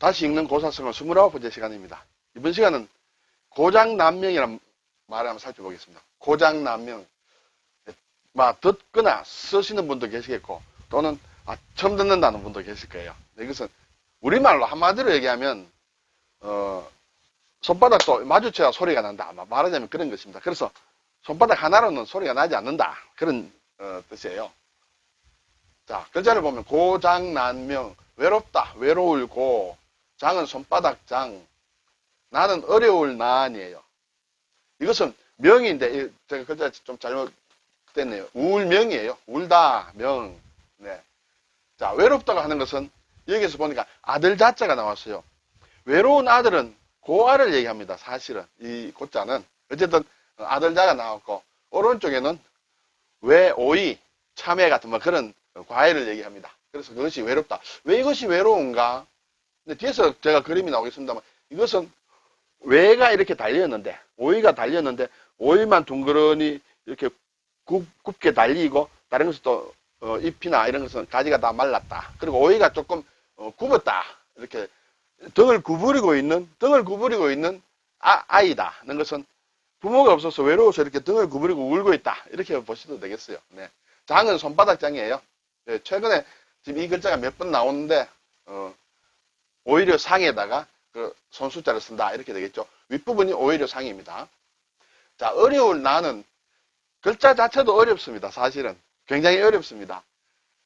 다시 읽는 고사성어 29번째 시간입니다. 이번 시간은 고장난명이라는 말을 한번 살펴보겠습니다. 고장난명. 막 듣거나 쓰시는 분도 계시겠고 또는 아, 처음 듣는다는 분도 계실 거예요. 이것은 우리말로 한마디로 얘기하면 어, 손바닥도 마주쳐야 소리가 난다. 말하자면 그런 것입니다. 그래서 손바닥 하나로는 소리가 나지 않는다. 그런 어, 뜻이에요. 자, 글자를 보면 고장난명 외롭다. 외로울 고 장은 손바닥 장 나는 어려울 난이에요. 이것은 명인데 이- 제가 글자 좀 잘못됐네요. 울명이에요. 울다 명. 네. 자, 외롭다고 하는 것은 여기서 보니까 아들 자자가 나왔어요. 외로운 아들은 고아를 얘기합니다. 사실은 이 고자는 어쨌든 아들 자가 나왔고 오른쪽에는 외오이 참외 같은 뭐 그런 과일을 얘기합니다. 그래서 그것이 외롭다. 왜 이것이 외로운가? 근데 뒤에서 제가 그림이 나오겠습니다만 이것은 외가 이렇게 달렸는데 오이가 달렸는데 오이만 둥그러니 이렇게 굽, 게 달리고 다른 것은 또 어, 잎이나 이런 것은 가지가 다 말랐다. 그리고 오이가 조금 어, 굽었다. 이렇게 등을 구부리고 있는 등을 구부리고 있는 아, 아이다. 는 것은 부모가 없어서 외로워서 이렇게 등을 구부리고 울고 있다. 이렇게 보셔도 되겠어요. 네. 장은 손바닥 장이에요. 네, 최근에 지금 이 글자가 몇 번 나오는데 어, 오히려 상에다가 그 손수자를 쓴다. 이렇게 되겠죠. 윗부분이 오히려 상입니다. 자, 어려울 나는 글자 자체도 어렵습니다. 사실은. 굉장히 어렵습니다.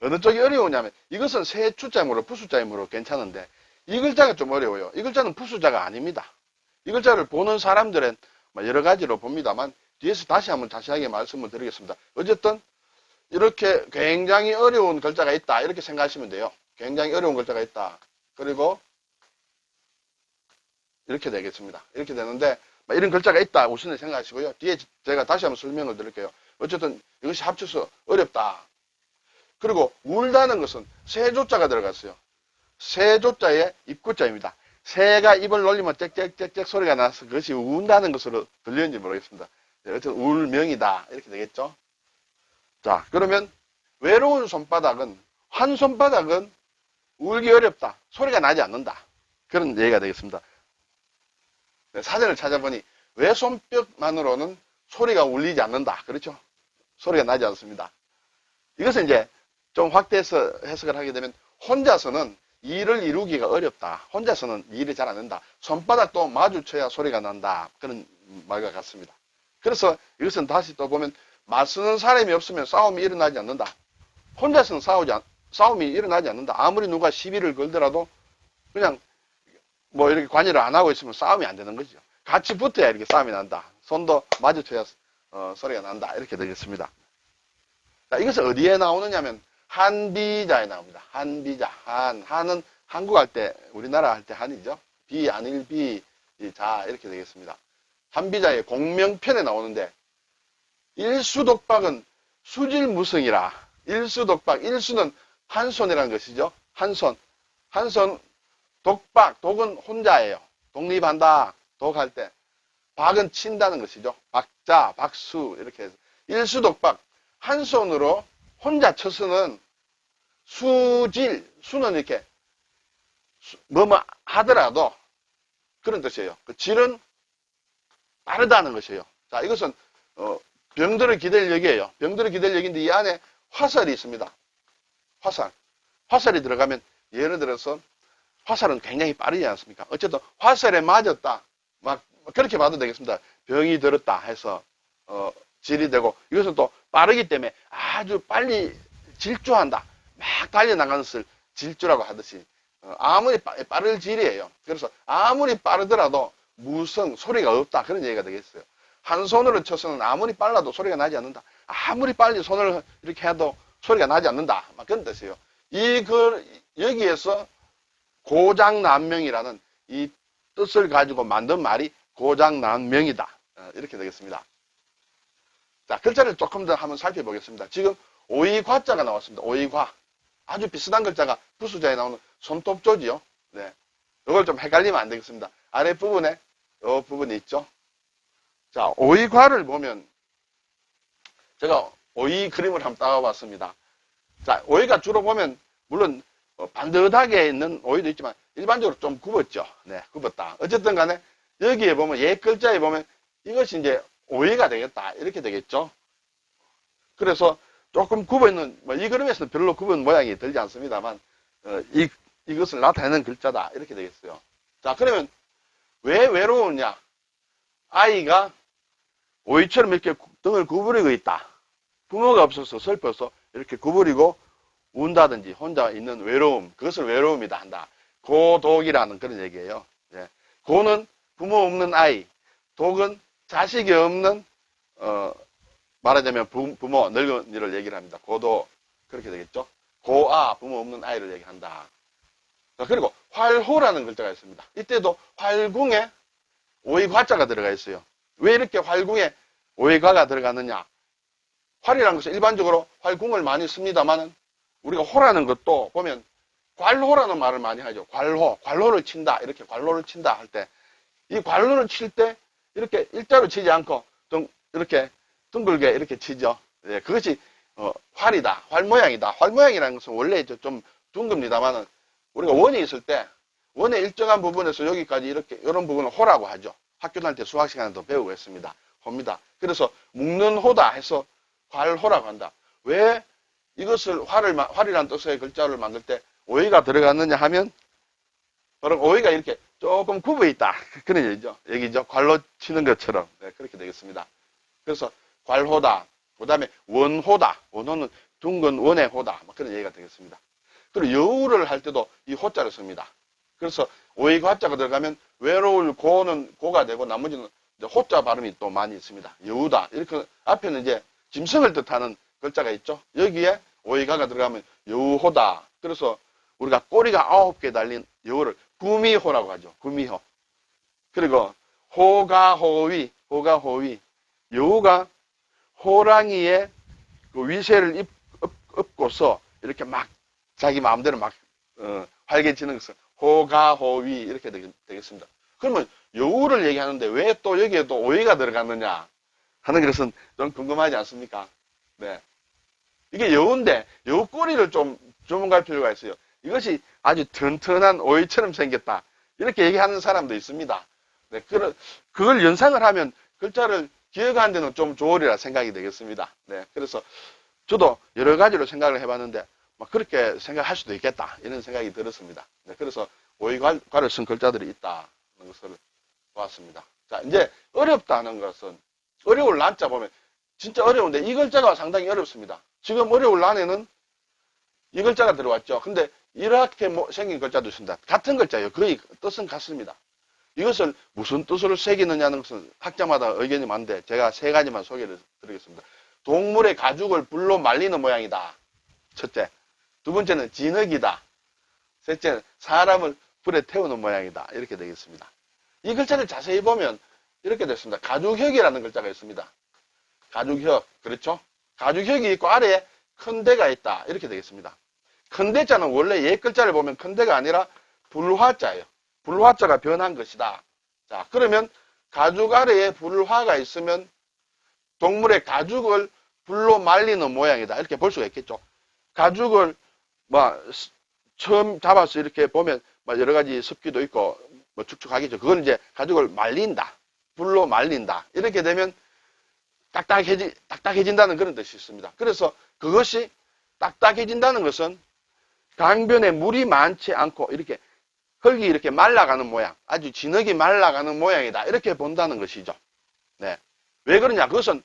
어느 쪽이 어려우냐면 이것은 세 추자이므로 부수자이므로 괜찮은데 이 글자가 좀 어려워요. 이 글자는 부수자가 아닙니다. 이 글자를 보는 사람들은 뭐 여러 가지로 봅니다만 뒤에서 다시 한번 자세하게 말씀을 드리겠습니다. 어쨌든 이렇게 굉장히 어려운 글자가 있다 이렇게 생각하시면 돼요. 굉장히 어려운 글자가 있다. 그리고 이렇게 되겠습니다. 이렇게 되는데 뭐 이런 글자가 있다 우선에 생각하시고요. 뒤에 제가 다시 한번 설명을 드릴게요. 어쨌든 이것이 합쳐서 어렵다. 그리고 울다는 것은 세조자가 들어갔어요. 세조자의 입구자입니다. 새가 입을 놀리면 짹짹짹짹 소리가 나서 그것이 운다는 것으로 들리는지 모르겠습니다. 네, 어쨌든 울명이다. 이렇게 되겠죠. 자, 그러면 외로운 손바닥은, 한 손바닥은 울기 어렵다. 소리가 나지 않는다. 그런 얘기가 되겠습니다. 네, 사전을 찾아보니 외손뼉만으로는 소리가 울리지 않는다. 그렇죠? 소리가 나지 않습니다. 이것은 이제 좀 확대해서 해석을 하게 되면 혼자서는 일을 이루기가 어렵다. 혼자서는 일이 잘 안 된다. 손바닥도 마주쳐야 소리가 난다. 그런 말과 같습니다. 그래서 이것은 다시 또 보면 맞서는 사람이 없으면 싸움이 일어나지 않는다. 혼자서는 싸우지 않, 싸움이 일어나지 않는다. 아무리 누가 시비를 걸더라도 그냥 뭐 이렇게 관여를 안 하고 있으면 싸움이 안 되는 거죠. 같이 붙어야 이렇게 싸움이 난다. 손도 마주쳐야 어, 소리가 난다. 이렇게 되겠습니다. 자, 이것은 어디에 나오느냐면 한비자에 나옵니다. 한비자. 한. 한은 한국 할 때, 우리나라 할 때 한이죠. 비, 아닐 비, 이 자, 이렇게 되겠습니다. 한비자의 공명편에 나오는데, 일수독박은 수질무성이라. 일수독박. 일수는 한 손이라는 것이죠. 한 손. 한 손, 독박. 독은 혼자예요. 독립한다. 독할 때. 박은 친다는 것이죠. 박자, 박수. 이렇게 해서. 일수독박. 한 손으로 혼자 쳐서는 수질, 수는 이렇게 수- 뭐뭐 하더라도 그런 뜻이에요. 그 질은 빠르다는 것이에요. 자, 이것은 어, 병들을 기댈 역이에요. 병들을 기댈 역인데 이 안에 화살이 있습니다. 화살. 화살이 들어가면 예를 들어서 화살은 굉장히 빠르지 않습니까? 어쨌든 화살에 맞았다. 막 그렇게 봐도 되겠습니다. 병이 들었다 해서 어, 질이 되고 이것은 또 빠르기 때문에 아주 빨리 질주한다. 막 달려나가는 것을 질주라고 하듯이 어, 아무리 빠, 빠를 질이에요. 그래서 아무리 빠르더라도 무성 소리가 없다 그런 얘기가 되겠어요. 한 손으로 쳐서는 아무리 빨라도 소리가 나지 않는다. 아무리 빨리 손을 이렇게 해도 소리가 나지 않는다. 막 그런 뜻이에요. 이그 여기에서 고장난명이라는 이 뜻을 가지고 만든 말이 고장난명이다. 어, 이렇게 되겠습니다. 자, 글자를 조금 더 한번 살펴보겠습니다. 지금 오이과자가 나왔습니다. 오이과. 아주 비슷한 글자가 부수자에 나오는 손톱조지요. 네. 이걸 좀 헷갈리면 안 되겠습니다. 아랫부분에 이 부분이 있죠. 자, 오이과를 보면 제가 오이 그림을 한번 따와봤습니다. 자, 오이가 주로 보면 물론 어, 반듯하게 있는 오이도 있지만 일반적으로 좀 굽었죠. 네, 굽었다. 어쨌든 간에 여기에 보면 옛 글자에 보면 이것이 이제 오해가 되겠다. 이렇게 되겠죠. 그래서 조금 굽어 있는, 뭐 이 그림에서는 별로 굽은 모양이 들지 않습니다만, 어, 이, 이것을 나타내는 글자다. 이렇게 되겠어요. 자, 그러면 왜 외로우냐? 아이가 오이처럼 이렇게 등을 구부리고 있다. 부모가 없어서 슬퍼서 이렇게 구부리고 운다든지 혼자 있는 외로움, 그것을 외로움이다 한다. 고독이라는 그런 얘기예요. 예. 고는 부모 없는 아이, 독은 자식이 없는 어, 말하자면 부, 모 늙은이를 얘기를 합니다. 고도 그렇게 되겠죠. 고아 부모 없는 아이를 얘기한다. 자, 그리고 활호라는 글자가 있습니다. 이때도 활궁에 오이과자가 들어가 있어요. 왜 이렇게 활궁에 오이과가 들어가느냐? 활이라는 것은 일반적으로 활궁을 많이 씁니다만은 우리가 호라는 것도 보면 괄호라는 말을 많이 하죠. 괄호, 괄호를 친다. 이렇게 괄호를 친다 할 때, 이 괄호를 칠 때 이렇게 일자로 치지 않고 등, 이렇게 둥글게 이렇게 치죠. 예, 그것이 어, 활이다. 활 모양이다. 활 모양이라는 것은 원래 좀 둥급니다만은 우리가 원이 있을 때 원의 일정한 부분에서 여기까지 이렇게 이런 부분을 호라고 하죠. 학교 다닐 때 수학 시간에도 배우고 했습니다. 호입니다. 그래서 묶는 호다 해서 활호라고 한다. 왜 이것을 활을 마- 활이라는 뜻의 글자를 만들 때 오이가 들어갔느냐 하면 바로 오이가 이렇게 조금 굽어 있다. 그런 얘기죠. 얘기죠. 괄로 치는 것처럼 네, 그렇게 되겠습니다. 그래서 괄호다. 그 다음에 원호다. 원호는 둥근 원의 호다. 뭐 그런 얘기가 되겠습니다. 그리고 여우를 할 때도 이 호자를 씁니다. 그래서 오이가 화자가 들어가면 외로울 고는 고가 되고 나머지는 호자 발음이 또 많이 있습니다. 여우다. 이렇게 앞에는 이제 짐승을 뜻하는 글자가 있죠. 여기에 오이가가 들어가면 여우호다. 그래서 우리가 꼬리가 아홉 개 달린 여우를 구미호라고 하죠. 구미호. 그리고 호가호위, 호가호위. 여우가 호랑이의 그 위세를 입, 업, 업고서 이렇게 막 자기 마음대로 막 어, 활개치는 것을 호가호위 이렇게 되겠, 되겠 습니다. 그러면 여우를 얘기하는데 왜 또 여기에 또 오이가 들어갔느냐 하는 것은 좀 궁금하지 않습니까? 네. 이게 여우인데 여우 꼬리를 좀 주문할 필요가 있어요. 이것이 아주 튼튼한 오이처럼 생겼다. 이렇게 얘기하는 사람도 있습니다. 네, 그걸, 그걸 연상을 하면 글자를 기억하는 데는 좀 좋으리라 생각이 되겠습니다. 네, 그래서 저도 여러 가지로 생각을 해봤는데 막 그렇게 생각할 수도 있겠다 이런 생각이 들었습니다. 네, 그래서 오이과를 쓴 글자들이 있다는 것을 보았습니다. 자, 이제 어렵다는 것은 어려울 난자 보면 진짜 어려운데 이 글자가 상당히 어렵습니다. 지금 어려울 난에는 이 글자가 들어왔죠. 근데 이렇게 뭐 생긴 글자도 있습니다. 같은 글자예요. 거의 뜻은 같습니다. 이것을 무슨 뜻으로 새기느냐는 것은 학자마다 의견이 많은데 제가 세 가지만 소개를 드리겠습니다. 동물의 가죽을 불로 말리는 모양이다. 첫째. 두 번째는 진흙이다. 셋째는 사람을 불에 태우는 모양이다. 이렇게 되겠습니다. 이 글자를 자세히 보면 이렇게 됐습니다. 가죽혁이라는 글자가 있습니다. 가죽혁. 그렇죠? 가죽혁이 있고 아래에 큰 대가 있다. 이렇게 되겠습니다. 큰 대자는 원래 옛 글자를 보면 큰 대가 아니라 불화자예요. 불화자가 변한 것이다. 자, 그러면 가죽 아래에 불화가 있으면 동물의 가죽을 불로 말리는 모양이다. 이렇게 볼 수가 있겠죠. 가죽을 뭐 스- 처음 잡아서 이렇게 보면 뭐 여러 가지 습기도 있고 뭐 축축하겠죠. 그건 이제 가죽을 말린다. 불로 말린다. 이렇게 되면 딱딱해지, 딱딱해진다는 그런 뜻이 있습니다. 그래서 그것이 딱딱해진다는 것은 강변에 물이 많지 않고 이렇게 흙이 이렇게 말라가는 모양, 아주 진흙이 말라가는 모양이다. 이렇게 본다는 것이죠. 네. 왜 그러냐? 그것은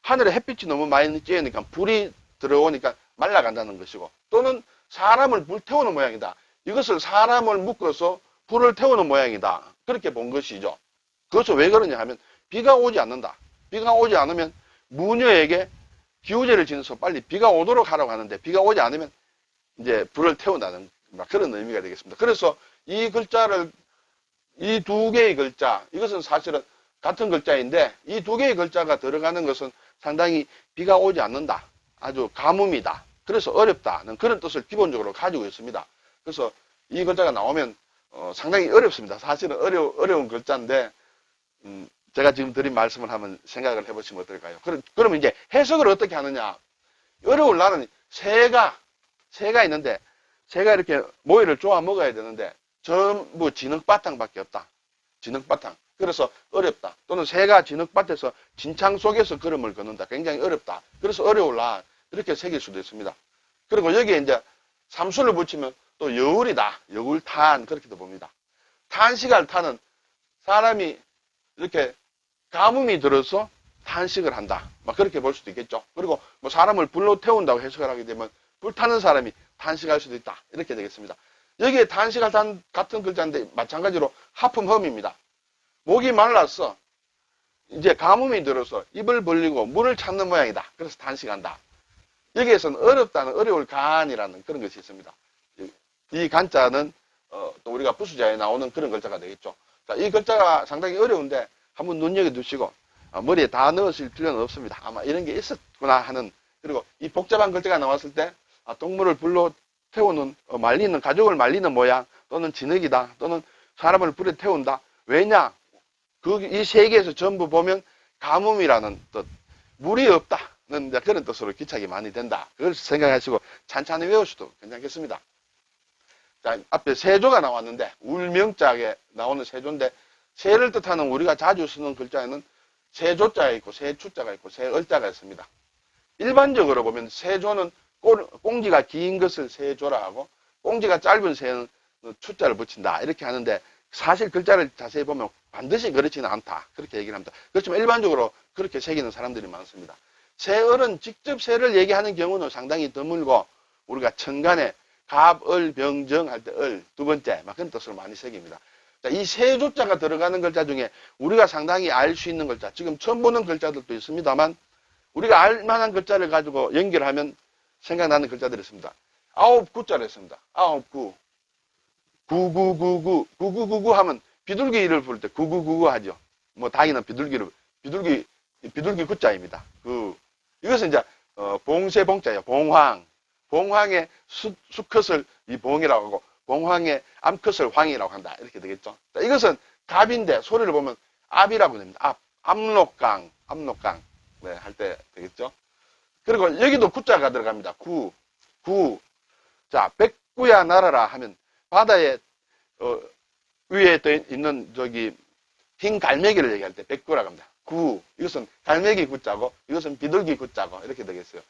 하늘에 햇빛이 너무 많이 쬐니까 불이 들어오니까 말라간다는 것이고 또는 사람을 불태우는 모양이다. 이것을 사람을 묶어서 불을 태우는 모양이다. 그렇게 본 것이죠. 그것은 왜 그러냐 하면 비가 오지 않는다. 비가 오지 않으면 무녀에게 기우제를 지내서 빨리 비가 오도록 하라고 하는데 비가 오지 않으면 이제 불을 태운다는 막 그런 의미가 되겠습니다. 그래서 이 글자를 이 두 개의 글자 이것은 사실은 같은 글자인데 이 두 개의 글자가 들어가는 것은 상당히 비가 오지 않는다. 아주 가뭄이다. 그래서 어렵다는 그런 뜻을 기본적으로 가지고 있습니다. 그래서 이 글자가 나오면 어, 상당히 어렵습니다. 사실은 어려, 어려운 글자인데 음, 제가 지금 드린 말씀을 한번 생각을 해보시면 어떨까요? 그럼, 그러면 이제 해석을 어떻게 하느냐? 어려울 나는 새가 새가 있는데 새가 이렇게 모이를 쪼아 먹어야 되는데 전부 진흙바탕밖에 없다. 진흙바탕. 그래서 어렵다. 또는 새가 진흙밭에서 진창 속에서 걸음을 걷는다. 굉장히 어렵다. 그래서 어려울라. 이렇게 새길 수도 있습니다. 그리고 여기에 이제 삼수를 붙이면 또 여울이다. 여울탄. 그렇게도 봅니다. 탄식할 탄은 사람이 이렇게 가뭄이 들어서 탄식을 한다. 막 그렇게 볼 수도 있겠죠. 그리고 뭐 사람을 불로 태운다고 해석을 하게 되면 불타는 사람이 탄식할 수도 있다. 이렇게 되겠습니다. 여기에 탄식할 탄 같은 글자인데 마찬가지로 하품험입니다. 목이 말랐어. 이제 가뭄이 들어서 입을 벌리고 물을 찾는 모양이다. 그래서 탄식한다. 여기에서는 어렵다는 어려울 간이라는 그런 것이 있습니다. 이- 이 간자는 어, 또 우리가 부수자에 나오는 그런 글자가 되겠죠. 자, 이 글자가 상당히 어려운데 한번 눈여겨두시고 어, 머리에 다 넣으실 필요는 없습니다. 아마 이런 게 있었구나 하는 그리고 이 복잡한 글자가 나왔을 때 아, 동물을 불로 태우는 어, 말리는 가족을 말리는 모양 또는 진흙이다 또는 사람을 불에 태운다. 왜냐? 그 이 세계에서 전부 보면 가뭄이라는 뜻, 물이 없다는 그런 뜻으로 기착이 많이 된다. 그걸 생각하시고 찬찬히 외우셔도 괜찮겠습니다. 자, 앞에 세조가 나왔는데 울명자에 나오는 세조인데 세를 뜻하는 우리가 자주 쓰는 글자에는 세조자가 있고 세추자가 있고 세을자가 있습니다. 일반적으로 보면 세조는 꼴- 꽁지가 긴 것을 세조라 하고 꽁지가 짧은 새는 추자를 붙인다 이렇게 하는데 사실 글자를 자세히 보면 반드시 그렇지는 않다 그렇게 얘기를 합니다. 그렇지만 일반적으로 그렇게 새기는 사람들이 많습니다. 세을은 직접 세를 얘기하는 경우는 상당히 드물고 우리가 천간에 갑, 을, 병정 할 때 을, 두 번째 막 그런 뜻으로 많이 새깁니다. 자, 이 세 조자가 들어가는 글자 중에 우리가 상당히 알 수 있는 글자, 지금 처음 보는 글자들도 있습니다만 우리가 알 만한 글자를 가지고 연결하면 생각나는 글자들이 있습니다. 아홉 구자를 했습니다. 아홉 구. 구구구구. 구구구구 하면 비둘기를 부를 때 구구구구 하죠. 뭐 닭이는 비둘기를, 비둘기, 비둘기 구자입니다. 그, 이것은 이제, 어, 봉쇄 봉자예요. 봉황. 봉황의 수, 수컷을 이 봉이라고 하고, 봉황의 암컷을 황이라고 한다. 이렇게 되겠죠. 자, 이것은 갑인데 소리를 보면 압이라고 됩니다. 압. 압록강. 압록강. 네, 할 때 되겠죠. 그리고 여기도 구자가 들어갑니다. 구, 구. 자, 백구야 날아라 하면 바다에 어, 위에 떠 있는 저기 흰 갈매기를 얘기할 때 백구라고 합니다. 구. 이것은 갈매기 구자고 이것은 비둘기 구자고 이렇게 되겠어요.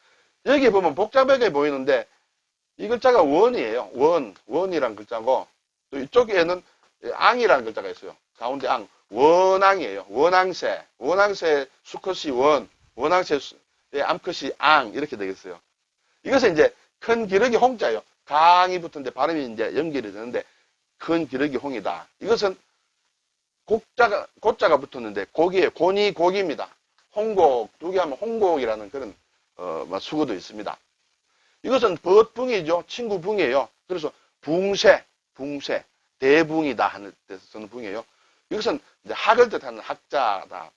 여기 보면 복잡하게 보이는데 이 글자가 원이에요. 원. 원이란 글자고 또 이쪽에는 앙이라는 글자가 있어요. 가운데 앙. 원앙이에요. 원앙새. 원앙새 수컷이 원. 원앙새 수- 의 암컷이 앙. 이렇게 되겠어요. 이것은 이제 큰 기러기 홍자예요. 강이 붙은데 발음이 이제 연결이 되는데 큰 기러기 홍이다. 이것은 곡자가, 고자가 붙었는데 고기에 고니 고기입니다. 홍곡, 두 개 하면 홍곡이라는 그런, 어, 뭐 수고도 있습니다. 이것은 벗붕이죠. 친구 붕이에요. 그래서 붕새, 붕새, 대붕이다 하는 데서 쓰는 붕이에요. 이것은 학을 뜻하는 학자다.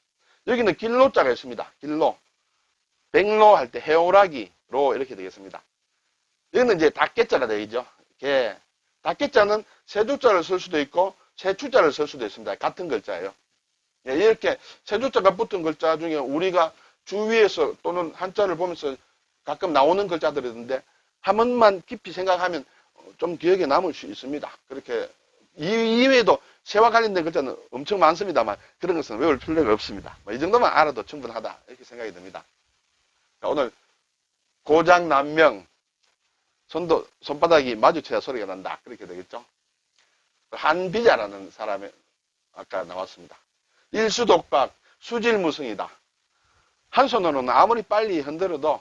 여기는 길로자가 있습니다. 길로. 백로 할 때 해오라기로 이렇게 되겠습니다. 여기는 이제 닭개자가 되겠죠. 개. 닭개자는 세조자를 쓸 수도 있고 세추자를 쓸 수도 있습니다. 같은 글자예요. 예, 이렇게 세조자가 붙은 글자 중에 우리가 주위에서 또는 한자를 보면서 가끔 나오는 글자들이 있는데 한 번만 깊이 생각하면 좀 기억에 남을 수 있습니다. 그렇게 이 이외에도 새와 관련된 글자는 엄청 많습니다만 그런 것은 외울 필요가 없습니다. 뭐 이 정도만 알아도 충분하다 이렇게 생각이 듭니다. 자, 오늘 고장 난명 손도 손바닥이 마주쳐야 소리가 난다 그렇게 되겠죠. 한비자라는 사람이 아까 나왔습니다. 일수독박 수질무성이다. 한 손으로는 아무리 빨리 흔들어도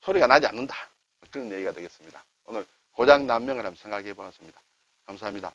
소리가 나지 않는다. 그런 얘기가 되겠습니다. 오늘 고장 난명을 한번 생각해 보았습니다. 감사합니다.